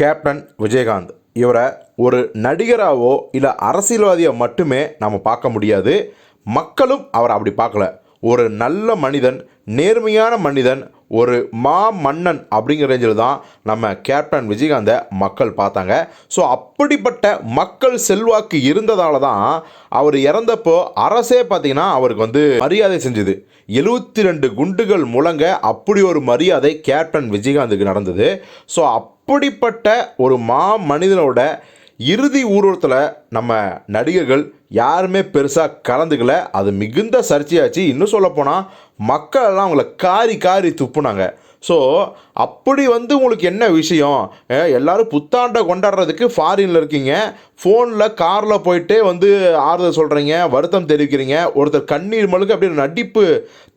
Captain Vijayakanth. இவரை ஒரு நடிகராகவோ இல்லை அரசியல்வாதியாக மட்டுமே நம்ம பார்க்க முடியாது. மக்களும் அவரை அப்படி பார்க்கல. ஒரு நல்ல மனிதன் நேர்மையான மனிதன் ஒரு மா மன்னன் அப்படிங்கிற ரேஞ்சில் தான் நம்ம கேப்டன் விஜயகாந்தை மக்கள் பார்த்தாங்க. ஸோ அப்படிப்பட்ட மக்கள் செல்வாக்கு இருந்ததால தான் அவர் இறந்தப்போ அரசே பார்த்திங்கன்னா அவருக்கு வந்து மரியாதை செஞ்சுது. எழுபத்தி ரெண்டு குண்டுகள் முழங்க அப்படி ஒரு மரியாதை கேப்டன் விஜயகாந்துக்கு நடந்தது. ஸோ அப் அப்படிப்பட்ட ஒரு மா மனிதனோட இறுதி ஊர்வலத்தில் நம்ம நடிகர்கள் யாருமே பெருசாக கலந்துக்கல. அது மிகுந்த சர்ச்சையாச்சு. இன்னும் சொல்லப்போனால் மக்கள் எல்லாம் அவங்கள காரி காரி துப்புனாங்க. ஸோ அப்படி வந்து உங்களுக்கு என்ன விஷயம்? எல்லாரும் புத்தாண்டை கொண்டாடுறதுக்கு ஃபாரினில் இருக்கீங்க. ஃபோனில் காரில் போயிட்டே வந்து ஆறுதல் சொல்கிறீங்க வருத்தம் தெரிவிக்கிறீங்க. ஒருத்தர் கண்ணீர் மழுக்க அப்படி நடிப்பு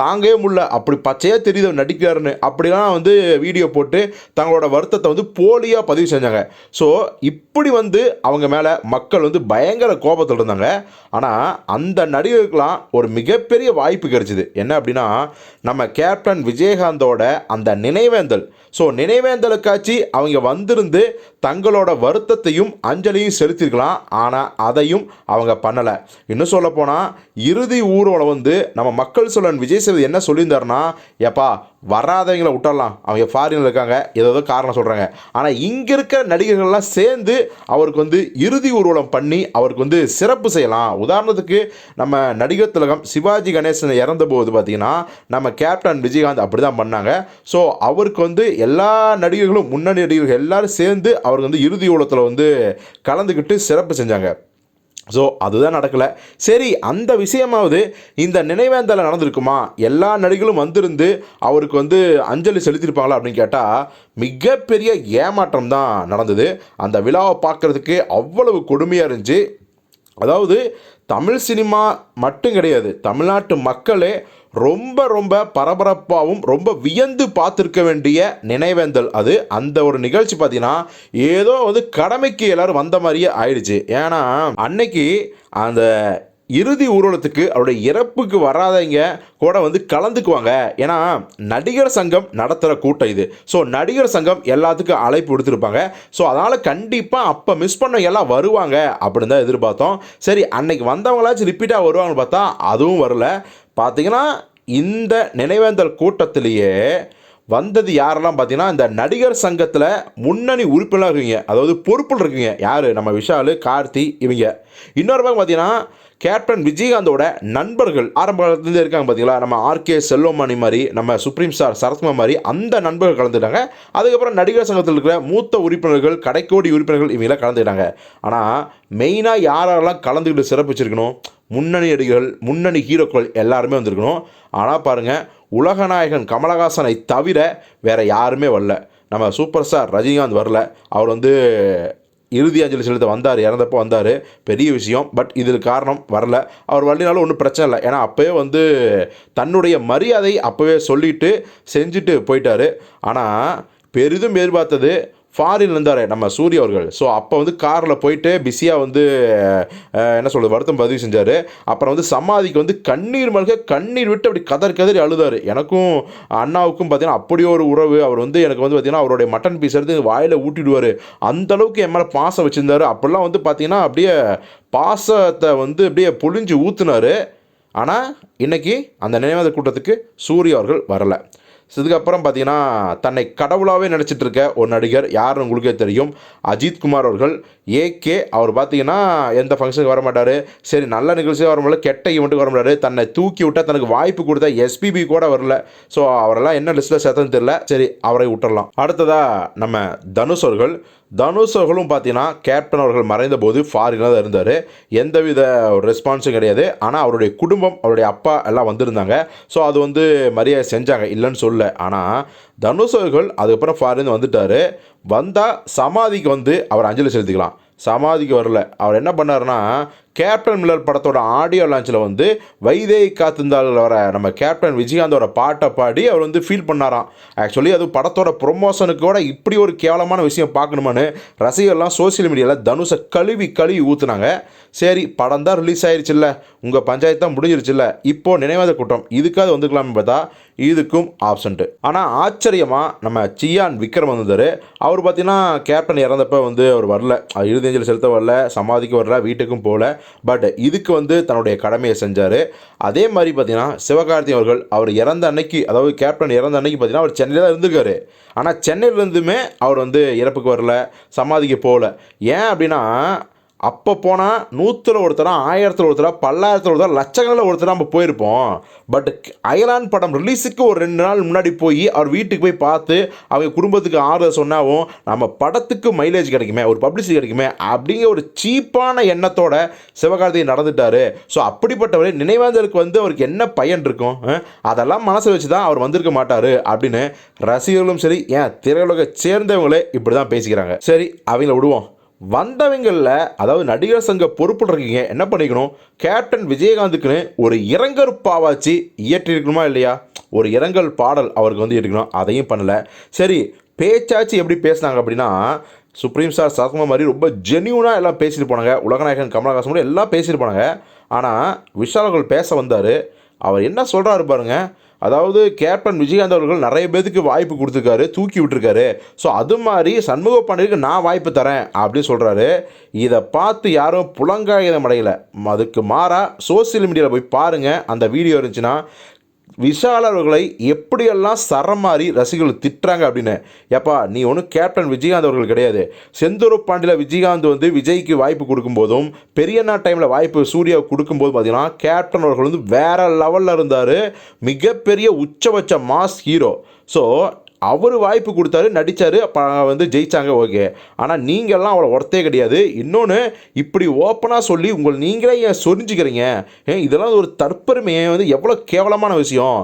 தாங்கவே முடியல. அப்படி பச்சையாக தெரியுது நடிக்கிறாருன்னு. அப்படிலாம் வந்து வீடியோ போட்டு தங்களோட வருத்தத்தை வந்து போலியாக பதிவு செஞ்சாங்க. ஸோ இப்படி வந்து அவங்க மேலே மக்கள் வந்து பயங்கர கோபத்தில் இருந்தாங்க. ஆனால் அந்த நடிகருக்கெலாம் ஒரு மிகப்பெரிய வாய்ப்பு கிடைச்சிது. என்ன அப்படின்னா நம்ம கேப்டன் விஜயகாந்தோட அந்த நினைவேந்தல் ஸோ நினைவேந்தலுக்காச்சு அவங்க வந்திருந்து தங்களோட வருத்தத்தையும் அஞ்சலியும் செலுத்திருக்கலாம் ஆனால் அதையும் அவங்க பண்ணலை. இன்னும் சொல்ல போனால் இறுதி ஊர்வலம் வந்து நம்ம மக்கள் சொல்லன் விஜய் சேது என்ன சொல்லியிருந்தாருன்னா எப்பா வராதவங்களை விட்டுடலாம் அவங்க ஃபாரினில் இருக்காங்க. ஏதோ காரணம் சொல்கிறாங்க ஆனால் இங்கே இருக்கிற நடிகர்கள்லாம் சேர்ந்து அவருக்கு வந்து இறுதி ஊர்வலம் பண்ணி அவருக்கு வந்து சிறப்பு செய்யலாம். உதாரணத்துக்கு நம்ம நடிகர் திலகம் சிவாஜி கணேசன் இறந்தபோது பார்த்திங்கன்னா நம்ம கேப்டன் விஜயகாந்த் அப்படி தான் பண்ணாங்க. ஸோ அவருக்கு வந்து வந்து எல்லா நடிகர்களும் முன்னணி நடிகர்கள் எல்லோரும் சேர்ந்து அவருக்கு வந்து இறுதி ஊலத்தில் வந்து கலந்துக்கிட்டு சிறப்பு செஞ்சாங்க. ஸோ அதுதான் நடக்கலை. சரி அந்த விஷயமாவது இந்த நினைவேந்தலை நடந்திருக்குமா? எல்லா நடிகளும் வந்திருந்து அவருக்கு வந்து அஞ்சலி செலுத்தியிருப்பாங்களா அப்படின்னு கேட்டால் மிகப்பெரிய ஏமாற்றம் தான் நடந்தது. அந்த விழாவை பார்க்குறதுக்கு அவ்வளவு கொடுமையாக இருந்துச்சு. அதாவது தமிழ் சினிமா மட்டும் கிடையாது தமிழ்நாட்டு மக்களே ரொம்ப ரொம்ப பரபரப்பாகவும் ரொம்ப வியந்து பார்த்துருக்க வேண்டிய நினைவேந்தல் அது. அந்த ஒரு நிகழ்ச்சி பார்த்தீங்கன்னா ஏதோ வந்து கடமைக்கு எல்லோரும் வந்த மாதிரியே ஆயிடுச்சு. ஏன்னா அன்னைக்கு அந்த இறுதி ஊர்வலத்துக்கு அவருடைய இறப்புக்கு வராதவங்க கூட வந்து கலந்துக்குவாங்க. ஏன்னா நடிகர் சங்கம் நடத்துகிற கூட்டம் இது. ஸோ நடிகர் சங்கம் எல்லாத்துக்கும் அழைப்பு கொடுத்துருப்பாங்க ஸோ அதனால் கண்டிப்பாக அப்போ மிஸ் பண்ண எல்லாம் வருவாங்க அப்படின்னு தான் எதிர்பார்த்தோம். சரி அன்னைக்கு வந்தவங்களாச்சும் ரிப்பீட்டாக வருவாங்கன்னு பார்த்தா அதுவும் வரல. பார்த்தீங்கன்னா இந்த நினைவேந்தல் கூட்டத்திலேயே வந்தது யாரெல்லாம் பார்த்தீங்கன்னா இந்த நடிகர் சங்கத்தில் முன்னணி உறுப்பினர் இருக்கீங்க. அதாவது பொறுப்பில் இருக்கீங்க. யார்? நம்ம விஷால் கார்த்தி இவங்க. இன்னொரு பக்கம் பார்த்தீங்கன்னா கேப்டன் விஜயகாந்தோட நண்பர்கள் ஆரம்ப காலத்துலேருந்து இருக்காங்க பார்த்தீங்களா நம்ம ஆர்கே செல்வமணி மாதிரி நம்ம சுப்ரீம் ஸ்டார் சரத்குமார் மாதிரி அந்த நண்பர்கள் கலந்துட்டாங்க அதுக்கப்புறம் நடிகர் சங்கத்தில் இருக்கிற மூத்த உறுப்பினர்கள் கடைக்கோடி உறுப்பினர்கள் இவங்களாம் கலந்துக்கிட்டாங்க. ஆனால் மெயினாக யாரெல்லாம் கலந்துக்கிட்டு சிறப்பிச்சிருக்கணும்? முன்னணி நடிகர்கள் முன்னணி ஹீரோக்கள் எல்லாருமே வந்திருக்கணும். ஆனால் பாருங்கள் உலகநாயகன் கமலஹாசனை தவிர வேறு யாருமே வரல. நம்ம சூப்பர் ஸ்டார் ரஜினிகாந்த் வரல. அவர் வந்து இறுதி அஞ்சலி செலுத்த வந்தார் இறந்தப்போ வந்தார். பெரிய விஷயம். பட் இதில் காரணம் வரல. அவர் வரலினாலும் ஒன்றும் பிரச்சனை இல்லை. ஏன்னா அப்போவே வந்து தன்னுடைய மரியாதை அப்போவே சொல்லிட்டு செஞ்சுட்டு போயிட்டார். ஆனால் பெரிதும் எதிர்பார்த்தது ஃபாரின் இருந்தார் நம்ம சூர்யா அவர்கள். ஸோ அப்போ வந்து காரில் போயிட்டு பிஸியாக வந்து என்ன சொல்கிறது வருத்தம் பதிவு செஞ்சார். அப்புறம் வந்து சமாதிக்கு வந்து கண்ணீர் மல்க கண்ணீர் விட்டு அப்படி கதர் கதறி அழுதார். எனக்கும் அண்ணாவுக்கும் பார்த்தீங்கன்னா அப்படி ஒரு உறவு. அவர் வந்து எனக்கு வந்து பார்த்தீங்கன்னா அவருடைய மட்டன் பீஸ் எடுத்து வாயில் ஊட்டிடுவார். அந்தளவுக்கு என் மேலே பாசம் வச்சுருந்தாரு. அப்படிலாம் வந்து பார்த்தீங்கன்னா அப்படியே பாசத்தை வந்து அப்படியே பொழிஞ்சு ஊற்றுனாரு ஆனால் இன்றைக்கி அந்த நினைவாத கூட்டத்துக்கு சூர்யா அவர்கள் வரலை. ஸோ இதுக்கப்புறம் பார்த்தீங்கன்னா தன்னை கடவுளாகவே நினச்சிட்டு இருக்க ஒரு நடிகர் யாருன்னு உங்களுக்கே தெரியும். அஜித் குமார் அவர்கள் ஏகே அவர் பார்த்தீங்கன்னா எந்த ஃபங்க்ஷனுக்கு வர மாட்டார். சரி நல்ல நிகழ்ச்சியாக வர முடியல கெட்ட ஈவெண்ட்டுக்கு வர மாட்டார். தன்னை தூக்கி விட்டால் தனக்கு வாய்ப்பு கொடுத்தா எஸ்பிபி கூட வரல. ஸோ அவரெல்லாம் என்ன லிஸ்ட்டில் சேர்த்தன்னு தெரியல. சரி அவரை விட்டுறலாம். அடுத்ததாக நம்ம தனுஷ் அவர்கள். தனுஷ் அவர்களும் பார்த்தீங்கன்னா கேப்டன் அவர்கள் மறைந்த போது ஃபாரினாக தான் இருந்தார். எந்தவித ஒரு ரெஸ்பான்ஸும் கிடையாது. ஆனால் அவருடைய குடும்பம் அவருடைய அப்பா எல்லாம் வந்திருந்தாங்க. ஸோ அது வந்து மரியாதை செஞ்சாங்க. இல்லைன்னு சொல்ல ஆனால் தனுஷ் அவர்கள் அதுக்கப்புறம் ஃபாரின் வந்துட்டார். வந்தால் சமாதிக்கு வந்து அவர் அஞ்சலி செலுத்திக்கலாம். சமாதிக்கு வரல. அவர் என்ன பண்ணாருன்னா கேப்டன் மில்லர் படத்தோட ஆடியோ லான்ச்சில் வந்து வைதேகி காத்திருந்தால் வர நம்ம கேப்டன் விஜயகாந்தோட பாட்டை பாடி அவர் வந்து ஃபீல் பண்ணாராம். ஆக்சுவலி அது படத்தோட ப்ரொமோஷனுக்கு கூட இப்படி ஒரு கேவலமான விஷயம் பார்க்கணுமான்னு ரசிகர்லாம் சோஷியல் மீடியாவில் தனுஷை கழுவி கழுவி ஊற்றுனாங்க சரி படம் தான் ரிலீஸ் ஆயிருச்சுல்ல. உங்கள் பஞ்சாயத்து தான் முடிஞ்சிருச்சுல்ல. இப்போ நினைவாத கூட்டம். இதுக்காவது வந்துக்கலாம்னு பார்த்தா இதுக்கும் ஆப்ஷன்ட்டு ஆனால் ஆச்சரியமாக நம்ம சியான் விக்ரம் வந்திருந்தார். அவர் பார்த்தீங்கன்னா கேப்டன் இறந்தப்ப வந்து அவர் வரல. இறுதி அஞ்சலி செலுத்த வரல. சமாதிக்கு வரல வீட்டுக்கும் போகல. பட் இதுக்கு வந்து தன்னுடைய கடமையை செஞ்சார். அதே மாதிரி பார்த்தீங்கன்னா சிவகார்த்தி அவர்கள் அவர் இறந்த அன்னைக்கு அதாவது கேப்டன் இறந்த அன்னைக்கு பார்த்தீங்கன்னா அவர் சென்னையில் தான் இருந்திருக்காரு. ஆனால் சென்னையிலேருந்துமே அவர் வந்து இறப்புக்கு வரல சமாதிக்கு போகல. ஏன் அப்படின்னா அப்போ போனால் நூற்றில் ஒருத்தரா ஆயிரத்தில் ஒருத்தரா பல்லாயிரத்தில் ஒருத்தராக லட்சங்களில் ஒருத்தர் நம்ம போயிருப்போம். பட் அயலான் படம் ரிலீஸுக்கு ஒரு ரெண்டு நாள் முன்னாடி போய் அவர் வீட்டுக்கு போய் பார்த்து அவங்க குடும்பத்துக்கு ஆறுதல் சொன்னாவும் நம்ம படத்துக்கு மைலேஜ் கிடைக்குமே ஒரு பப்ளிசிட்டி கிடைக்குமே அப்படிங்கிற ஒரு சீப்பான எண்ணத்தோட சிவகார்த்திகை நடந்துட்டார். ஸோ அப்படிப்பட்டவர் நினைவாந்தலுக்கு வந்து அவருக்கு என்ன பயன் இருக்கும் அதெல்லாம் மனசில் வச்சு தான் அவர் வந்திருக்க மாட்டார் அப்படின்னு ரசிகர்களும் சரி ஏன் திரையுலக சேர்ந்தவங்களே இப்படி தான் பேசிக்கிறாங்க. சரி அவங்கள விடுவோம். வந்தவங்களில் அதாவது நடிகர் சங்க பொறுப்பில் இருக்கீங்க என்ன பண்ணிக்கணும்? கேப்டன் விஜயகாந்துக்குன்னு ஒரு இரங்கல் பாவாச்சு இயற்றிருக்கணுமா இல்லையா? ஒரு இரங்கல் பாடல் அவருக்கு வந்து இருக்கணும் அதையும் பண்ணலை. சரி பேச்சாச்சு எப்படி பேசுனாங்க அப்படின்னா சுப்ரீம் ஸ்டார் சரத்குமார் மாதிரி ரொம்ப ஜென்யூனாக எல்லாம் பேசிட்டு போனாங்க. உலகநாயகன் கமலஹாசன் கூட எல்லாம் பேசிட்டு போனாங்க. ஆனால் விஷால் அவர்கள் பேச வந்தார். அவர் என்ன சொல்கிறாரு பாருங்க அதாவது கேப்டன் விஜயகாந்த் அவர்கள் நிறைய பேருக்கு வாய்ப்பு கொடுத்துருக்காரு தூக்கி விட்டுருக்காரு. ஸோ அது மாதிரி சண்முக பாண்டியருக்கு நான் வாய்ப்பு தரேன் அப்படின்னு சொல்கிறாரு இதை பார்த்து யாரும் புலங்காயுதம் அடையலை. அதுக்கு மாறாக சோசியல் மீடியாவில் போய் பாருங்கள் அந்த வீடியோ இருந்துச்சுன்னா விஷால் அவர்களை எப்படியெல்லாம் சரமாரி ரசிகர்கள் திட்டுறாங்க அப்படின்னு. ஏப்பா நீ ஒன்றும் கேப்டன் விஜயகாந்த் அவர்கள் கிடையாது. செந்தூர் பாண்டியில் விஜயகாந்த் வந்து விஜய்க்கு வாய்ப்பு கொடுக்கும்போதும் பெரியண்ணா டைமில் வாய்ப்பு சூர்யாவுக்கு கொடுக்கும்போது பார்த்தீங்கன்னா கேப்டன் அவர்கள் வந்து வேறு லெவலில் இருந்தார். மிகப்பெரிய உச்சபட்ச மாஸ் ஹீரோ ஸோ அவர் வாய்ப்பு கொடுத்தாரு நடித்தார் அப்போ வந்து ஜெயிச்சாங்க ஓகே. ஆனால் நீங்கள்லாம் அவ்வளோ ஒர்த்தே கிடையாது. இன்னொன்று இப்படி ஓப்பனாக சொல்லி உங்களை நீங்களே ஏன் சொரிஞ்சுக்கிறீங்க? ஏன் இதெல்லாம் ஒரு தற்பெருமையை வந்து எவ்வளோ கேவலமான விஷயம்.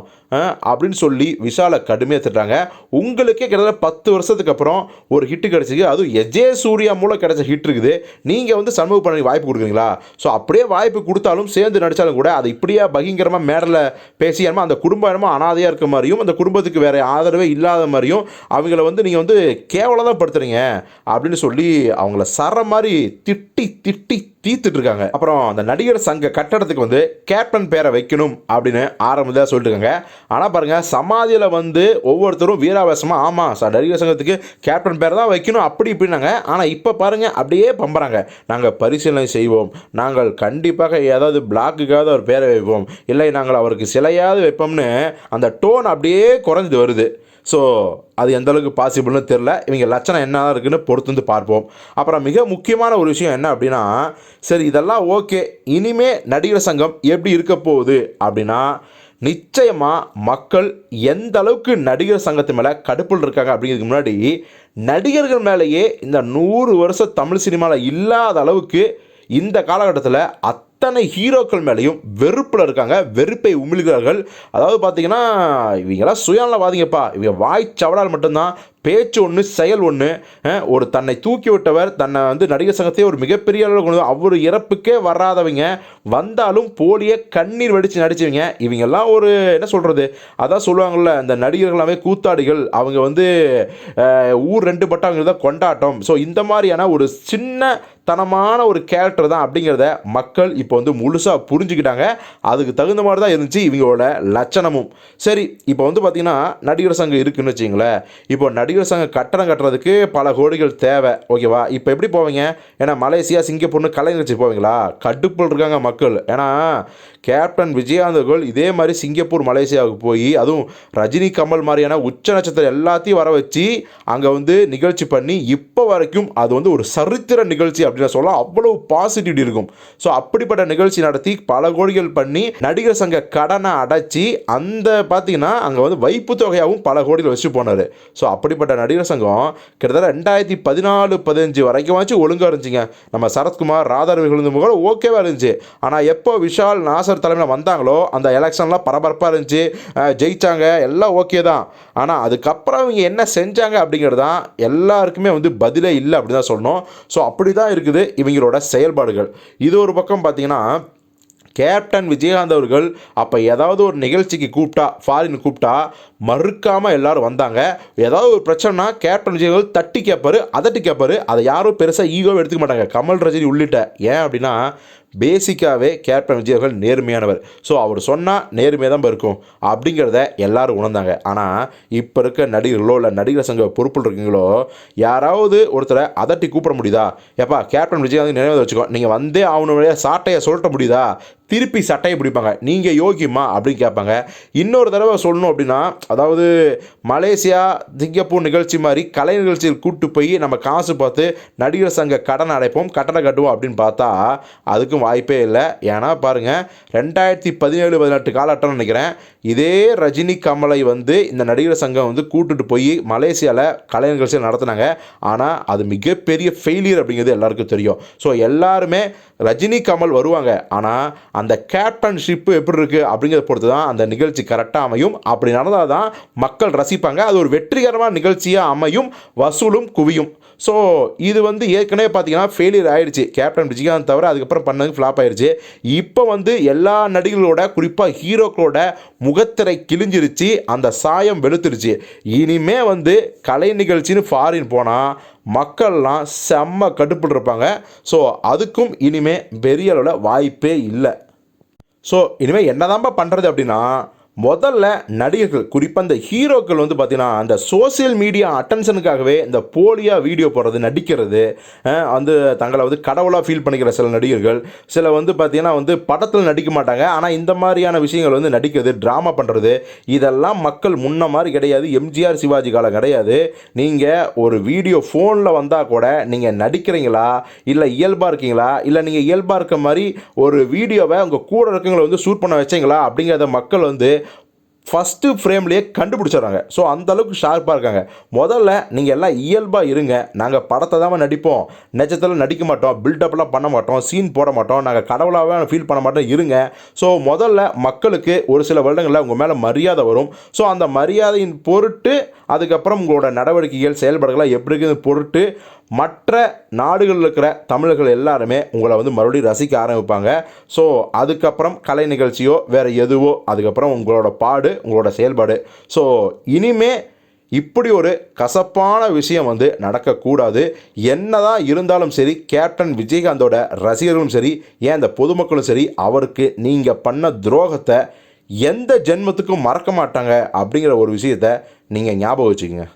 அப்படின்னு சொல்லி விஷாலை கடுமையாக திட்டுறாங்க. உங்களுக்கே கிட்டத்தட்ட பத்து வருஷத்துக்கு அப்புறம் ஒரு ஹிட்டு கிடச்சிருக்கு. அதுவும் எஜே சூர்யா மூலம் கிடைச்ச ஹிட் இருக்குது. நீங்கள் வந்து சண்முக பண்ணி வாய்ப்பு கொடுக்குறீங்களா? ஸோ அப்படியே வாய்ப்பு கொடுத்தாலும் சேர்ந்து நடித்தாலும் கூட அது இப்படியே பகிங்கரமாக மேடலில் பேசி என்னமோ அந்த குடும்பம் என்னமோ அனாதையாக இருக்க மாதிரியும் அந்த குடும்பத்துக்கு வேறு ஆதரவே இல்லாத மாதிரியும் அவங்கள வந்து நீங்கள் வந்து கேவலம் படுத்துறீங்க அப்படின்னு சொல்லி அவங்கள சர மாதிரி திட்டி திட்டி தீத்துட்டு இருக்காங்க. அப்புறம் அந்த நடிகர் சங்க கட்டடத்துக்கு வந்து கேப்டன் பேரை வைக்கணும் அப்படின்னு ஆரம்பத்தில் சொல்லிட்டு இருக்காங்க. ஆனால் பாருங்கள் சமாதியில் வந்து ஒவ்வொருத்தரும் வீராவேசமாக ஆமாம் சார் நடிகர் சங்கத்துக்கு கேப்டன் பேர் தான் வைக்கணும் அப்படி இப்படின்னாங்க. ஆனால் இப்போ பாருங்கள் அப்படியே பம்புறாங்க. நாங்கள் பரிசீலனை செய்வோம். நாங்கள் கண்டிப்பாக ஏதாவது பிளாக்குக்காவது ஒரு பேரை வைப்போம். இல்லை நாங்கள் அவருக்கு சிலையாவது வைப்போம்னு அந்த டோன் அப்படியே குறைஞ்சி வருது. ஸோ அது எந்த அளவுக்கு பாசிபிள்னு தெரில இவங்க லட்சணம் என்ன இருக்குன்னு பொறுத்து வந்து பார்ப்போம். அப்புறம் மிக முக்கியமான ஒரு விஷயம் என்ன அப்படின்னா சரி இதெல்லாம் ஓகே இனிமே நடிகர் சங்கம் எப்படி இருக்க போகுது அப்படின்னா நிச்சயமாக மக்கள் எந்த அளவுக்கு நடிகர் சங்கத்து மேலே கடுப்பில் இருக்காங்க அப்படிங்கிறதுக்கு முன்னாடி நடிகர்கள் மேலேயே இந்த நூறு வருஷம் தமிழ் சினிமாவில் இல்லாத அளவுக்கு இந்த காலகட்டத்தில் அத்தனை ஹீரோக்கள் மேலேயும் வெறுப்பில் இருக்காங்க வெறுப்பை உமிழ்கிறார்கள். அதாவது பார்த்தீங்கன்னா இவங்கெல்லாம் சுயநலவாதிங்கப்பா இவங்க வாய் சவடால் மட்டும்தான் பேச்சு ஒன்று செயல் ஒன்று ஒரு தன்னை தூக்கி விட்டவர் தன்னை வந்து நடிகர் சங்கத்தையே ஒரு மிகப்பெரிய அளவில் கொண்டு அவர் இறப்புக்கே வராதவங்க வந்தாலும் போலியே கண்ணீர் வடித்து நடிச்சவங்க இவங்கெல்லாம் ஒரு என்ன சொல்கிறது அதான் சொல்லுவாங்கள்ல இந்த நடிகர்களாவே கூத்தாடிகள் அவங்க வந்து ஊர் ரெண்டு பட்டம் அவங்க தான் கொண்டாட்டம். ஸோ இந்த மாதிரியான ஒரு சின்ன தனமான ஒரு கேரக்டர் தான் அப்படிங்கிறத மக்கள் இப்போ வந்து முழுசாக புரிஞ்சுக்கிட்டாங்க. அதுக்கு தகுந்த மாதிரி தான் இருந்துச்சு இவங்களோட லட்சணமும். சரி இப்போ வந்து பார்த்திங்கன்னா நடிகர் சங்கம் இருக்குன்னு வச்சிங்களேன் இப்போ நடிகர் சங்கம் கட்டணம் கட்டுறதுக்கு பல கோடிகள் தேவை. ஓகேவா? இப்போ எப்படி போவீங்க? ஏன்னா மலேசியா சிங்கப்பூர்னு கலை நிகழ்ச்சி போவீங்களா? கடுப்பில் இருக்காங்க மக்கள். ஏன்னா கேப்டன் விஜயகாந்த் கோல் இதே மாதிரி சிங்கப்பூர் மலேசியாவுக்கு போய் அதுவும் ரஜினி கமல் மாதிரியான உச்ச நட்சத்திரம் எல்லாத்தையும் வர வச்சு அங்கே வந்து நிகழ்ச்சி பண்ணி இப்போ வரைக்கும் அது வந்து ஒரு சரித்திர நிகழ்ச்சி அப்படின்னு சொல்லலாம். அவ்வளவு பாசிட்டிவிட்டி இருக்கும். ஸோ அப்படிப்பட்ட நிகழ்ச்சி நடத்தி பல கோடிகள் பண்ணி நடிகர் சங்க கடனை அடைச்சி அந்த பார்த்தீங்கன்னா அங்கே வந்து வைப்பு தொகையாகவும் பல கோடிகள் வச்சு போனார். ஸோ அப்படி அப்படிப்பட்ட நடிகர் சங்கம் கிட்டத்தட்ட ரெண்டாயிரத்தி பதினாலு பதினஞ்சு வரைக்குமாச்சும் ஒழுங்காக இருந்துச்சுங்க. நம்ம சரத்குமார் ராதாரவி விழுந்து கூட ஓகேவாக இருந்துச்சு. ஆனால் எப்போ விஷால் நாசர் தலைமையில் வந்தாங்களோ அந்த எலெக்ஷன்லாம் பரபரப்பாக இருந்துச்சு. ஜெயித்தாங்க ஜெயிச்சாங்க எல்லாம் ஓகே தான். ஆனால் அதுக்கப்புறம் இவங்க என்ன செஞ்சாங்க அப்படிங்கிறது தான் எல்லாருக்குமே வந்து பதிலே இல்லை அப்படி தான் சொல்லணும். ஸோ அப்படி தான் இருக்குது இவங்களோட செயல்பாடுகள். இது ஒரு பக்கம் பார்த்தீங்கன்னா கேப்டன் விஜயகாந்த் அவர்கள் அப்போ ஏதாவது ஒரு நிகழ்ச்சிக்கு கூப்பிட்டா ஃபாரின் கூப்பிட்டா மறுக்காமல் எல்லோரும் வந்தாங்க. ஏதாவது ஒரு பிரச்சனைனா கேப்டன் விஜயகாந்த் தட்டி கேட்பார் அதட்டி கேட்பார் அதை யாரும் பெருசாக ஈகோவை எடுத்துக்க மாட்டாங்க. கமல் ரஜினி உள்ளிட்ட. ஏன் அப்படின்னா பேசிக்காகவே கேப்டன் விஜய் அவர்கள் நேர்மையானவர். ஸோ அவர் சொன்னால் நேர்மையாக தான் இருக்கும். அப்படிங்கிறத எல்லாரும் உணர்ந்தாங்க. ஆனால் இப்போ இருக்க நடிகர்களோ இல்லை நடிகர் சங்க பொறுப்பில் இருக்கீங்களோ யாராவது ஒருத்தரை அதட்டி கூப்பிட முடியுதா? ஏப்பா கேப்டன் விஜயகாந்த் நினைவு வச்சுக்கோ. நீங்கள் வந்தே அவனுடைய சாட்டையை சொல்லிட்ட முடியுதா? திருப்பி சட்டையை பிடிப்பாங்க. நீங்கள் யோகிமா அப்படின்னு கேட்பாங்க. இன்னொரு தடவை சொல்லணும் அப்படின்னா அதாவது மலேசியா சிங்கப்பூர் நிகழ்ச்சி மாதிரி கலை நிகழ்ச்சியில் கூட்டு போய் நம்ம காசு பார்த்து நடிகர் சங்க கடன் அடைப்போம் கட்டணம் கட்டுவோம் அப்படின்னு பார்த்தா அதுக்கும் வாய்ப்பே இல்லை. ஏன்னா பாருங்கள் ரெண்டாயிரத்தி பதினேழு பதினெட்டு காலகட்டம்னு நினைக்கிறேன். இதே ரஜினி கமலை வந்து இந்த நடிகர் சங்கம் வந்து கூட்டுட்டு போய் மலேசியாவில் கலை நிகழ்ச்சியை நடத்துனாங்க. ஆனால் அது மிகப்பெரிய ஃபெயிலியர் அப்படிங்கிறது எல்லாருக்கும் தெரியும். ஸோ எல்லாருமே ரஜினி கமல் வருவாங்க. ஆனால் அந்த கேப்டன்ஷிப்பு எப்படி இருக்குது அப்படிங்கிறத பொறுத்து தான் அந்த நிகழ்ச்சி கரெக்டாக அமையும். அப்படி நடந்தால் தான் மக்கள் ரசிப்பாங்க. அது ஒரு வெற்றிகரமான நிகழ்ச்சியாக அமையும். வசூலும் குவியும். ஸோ இது வந்து ஏற்கனவே பார்த்தீங்கன்னா ஃபெயிலியர் ஆயிடுச்சு. கேப்டன் விஜயகாந்த் தவிர அதுக்கப்புறம் பண்ணது ஃப்ளாப் ஆயிடுச்சு இப்போ வந்து எல்லா நடிகர்களோட குறிப்பாக ஹீரோக்களோட முகத்திரை கிழிஞ்சிருச்சு. அந்த சாயம் வெளுத்துருச்சு. இனிமே வந்து கலை நிகழ்ச்சின்னு ஃபாரின் போனால் மக்கள்லாம் செம்ம கட்டுப்பட்டு இருப்பாங்க. ஸோ அதுக்கும் இனிமே பெரிய அளவில் வாய்ப்பே இல்லை. ஸோ இனிமேல் என்னதான்ப்பா பண்ணுறது அப்படின்னா முதல்ல நடிகர்கள் குறிப்பாக இந்த ஹீரோக்கள் வந்து பார்த்திங்கன்னா அந்த சோஷியல் மீடியா அட்டென்ஷனுக்காகவே இந்த போலியாக வீடியோ போடுறது நடிக்கிறது வந்து தங்களை வந்து கடவுளாக ஃபீல் பண்ணிக்கிற சில நடிகர்கள் சில வந்து பார்த்தீங்கன்னா வந்து படத்தில் நடிக்க மாட்டாங்க. ஆனால் இந்த மாதிரியான விஷயங்கள் வந்து நடிக்கிறது ட்ராமா பண்ணுறது இதெல்லாம் மக்கள் முன்ன மாதிரி கிடையாது. எம்ஜிஆர் சிவாஜி காலம் கிடையாது. நீங்கள் ஒரு வீடியோ ஃபோனில் வந்தால் கூட நீங்கள் நடிக்கிறீங்களா? இல்லை இயல்பாக இருக்கீங்களா? இல்லை நீங்கள் இயல்பாக இருக்க மாதிரி ஒரு வீடியோவை உங்கள் கூட இருக்கவங்களை வந்து ஷூட் பண்ண வச்சீங்களா? அப்படிங்கிறத மக்கள் வந்து ஃபஸ்ட்டு ஃப்ரேம்லேயே கண்டுபிடிச்சிடுறாங்க. ஸோ அந்தளவுக்கு ஷார்ப்பாக இருக்காங்க. முதல்ல நீங்கள் எல்லாம் இயல்பாக இருங்க. நாங்கள் படத்தை தான் நடிப்போம். நிஜத்தில் நடிக்க மாட்டோம். பில்டப்லாம் பண்ண மாட்டோம். சீன் போட மாட்டோம். நாங்கள் கடவுளாகவே ஃபீல் பண்ண மாட்டோம். இருங்க. ஸோ முதல்ல மக்களுக்கு ஒரு சில வருடங்களில் உங்கள் மேலே மரியாதை வரும். ஸோ அந்த மரியாதையின் பொருட்டு அதுக்கப்புறம் உங்களோட நடவடிக்கைகள் செயல்பாடுகளாக எப்படி இருக்குது பொருட்டு மற்ற நாடுகளில் இருக்கிற தமிழர்கள் எல்லாருமே உங்களை வந்து மறுபடியும் ரசிக்க ஆரம்பிப்பாங்க. ஸோ அதுக்கப்புறம் கலை நிகழ்ச்சியோ வேறு எதுவோ அதுக்கப்புறம் உங்களோட பாடு உங்களோட செயல்பாடு. ஸோ இனிமே இப்படி ஒரு கசப்பான விஷயம் வந்து நடக்கக்கூடாது. என்னதான் இருந்தாலும் சரி கேப்டன் விஜயகாந்தோட ரசிகர்களும் சரி ஏன் இந்த பொதுமக்களும் சரி அவருக்கு நீங்கள் பண்ண துரோகத்தை எந்த ஜென்மத்துக்கும் மறக்க மாட்டாங்க அப்படிங்கிற ஒரு விஷயத்தை நீங்கள் ஞாபகம் வச்சுக்கோங்க.